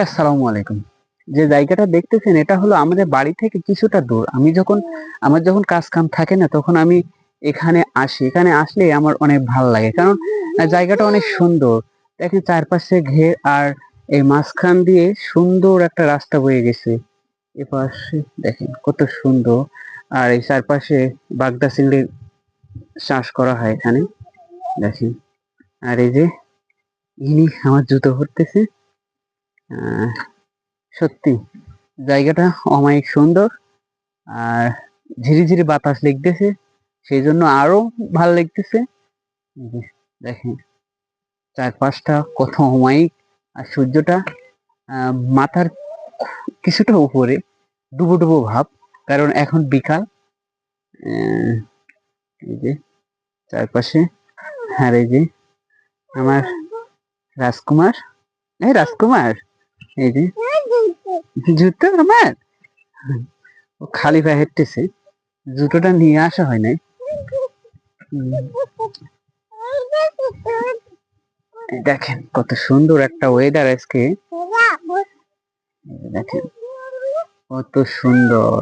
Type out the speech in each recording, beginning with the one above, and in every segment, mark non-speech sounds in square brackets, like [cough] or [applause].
আসসালামু আলাইকুম। যে জায়গাটা দেখতেছেন, এটা হলো আমাদের বাড়ি থেকে কিছুটা দূর। আমি যখন, আমার যখন কাজ কাম থাকে না, তখন আমি এখানে আসি। এখানে আসলে আমার অনেক ভালো লাগে। কারণ জায়গাটা অনেক সুন্দর। দেখেন চারপাশে ঘের আর এই মাঝখান দিয়ে সুন্দর একটা রাস্তা বয়ে গেছে। এপাশে দেখেন কত সুন্দর। আর এই চারপাশে বাগদা চিংড়ি চাষ করা হয় এখানে। দেখেন। আর এই যে, ইনি আমার জুতো ভরতেছে সত্যি, জায়গাটা অমায়িক সুন্দর, আর ঝিরি ঝিরি বাতাস লাগতেছে, সেই জন্য আরও ভালো লাগতেছে। দেখেন, চারপাশটা কত অমায়িক, আর সূর্যটা মাথার কিছুটা উপরে, ডুবো ডুবো ভাব, কারণ এখন বিকাল। এই যে, চারপাশে, আর এই যে, আমার রাজকুমার, এই রাজকুমার? এই যে জুতো। আমার? ও খালি পায়ে হেঁটেছে জুতোটা নিয়ে আসা হয় নাই। দেখেন কত সুন্দর একটা ওয়েদার আজকে। দেখেন কত সুন্দর।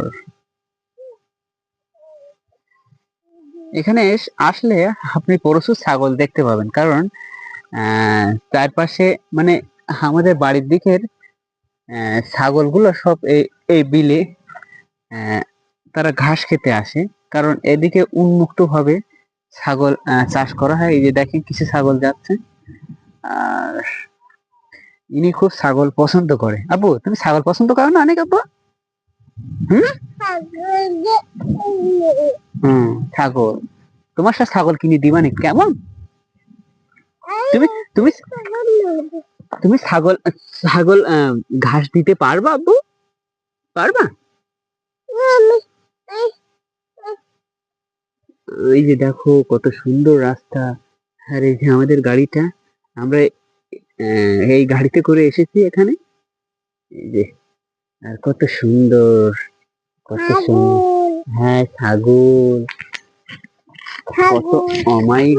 এখানে আসলে আপনি পরশু ছাগল দেখতে পাবেন। কারণ আহ, চারপাশে মানে আমাদের বাড়ির দিকের ছাগলগুলো সব এই এই বিলে তারা ঘাস খেতে আসে। কারণ এদিকে উন্মুক্ত ভাবে ছাগল চাষ করা হয়। এই যে দেখেন কিছু ছাগল যাচ্ছে। আর ইনি খুব ছাগল পছন্দ করে। আব্বু, তুমি ছাগল পছন্দ করো না অনেক আব্বু? হুম? ছাগল। তোমার সাথে ছাগল কিনে দিবা নি কেমন? তুমি তুমি তুমি ছাগল ছাগল ঘাস দিতে পারবা আব্বু? পারবা? এই যে দেখো কত সুন্দর রাস্তা। আর এই যে আমাদের গাড়িটা আমরা এই গাড়িতে করে এসেছি এখানে। এই যে আর কত সুন্দর কত সুন্দর হ্যাঁ ছাগল। কত অমায়িক।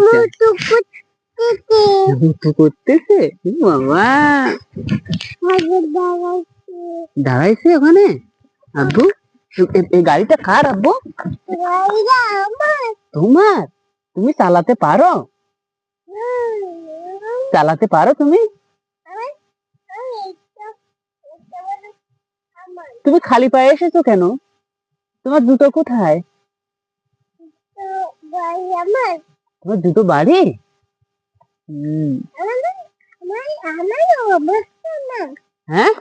করতেছে? বাবা। দাঁড়াইছে। ওখানে? আব্বু এই গাড়িটা কার আব্বু? তোমার? তুমি চালাতে পারো? চালাতে পারো তুমি? তুমি খালি পায়ে এসেছ কেন? তোমার জুতো কোথায়? তোমার জুতো বাড়ি? হ্যাঁ?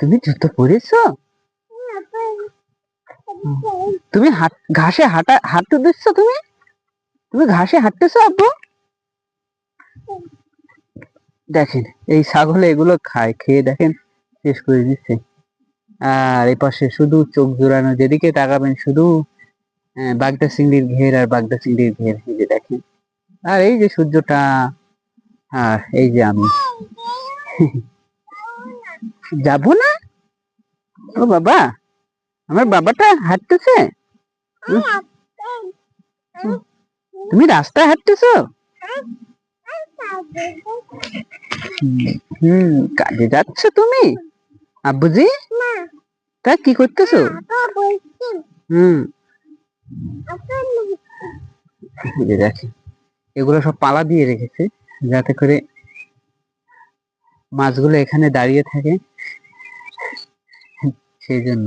তুমি জুতো পরেছো? তুমি ঘাসে হাঁটা, হাঁটতে দিচ্ছ তুমি? তুমি ঘাসে হাঁটতেছো, আব্বু? দেখেন, এই ছাগলে এগুলো খায়, খেয়ে দেখেন, শেষ করে দিচ্ছে। আর এই পাশে শুধু চোখ জোড়ানো, যেদিকে তাকাবেন শুধু বাগদা চিংড়ির ঘের আর বাগদা চিংড়ির ঘের, এই যে দেখেন। আর এই যে সূর্যটা, আর এই যে আমি। [laughs] যাব না? ও বাবা, আমার বাবাটা হাঁটতেছে? তুমি রাস্তায় হাঁটতেছো? হুম, কাজে যাচ্ছ তুমি, আব্বুজি? তা কি করতেছো? হুম। এই এগুলো সব পালা দিয়ে রেখেছে যাতে করে মাছগুলো এখানে দাঁড়িয়ে থাকে। সেই জন্য।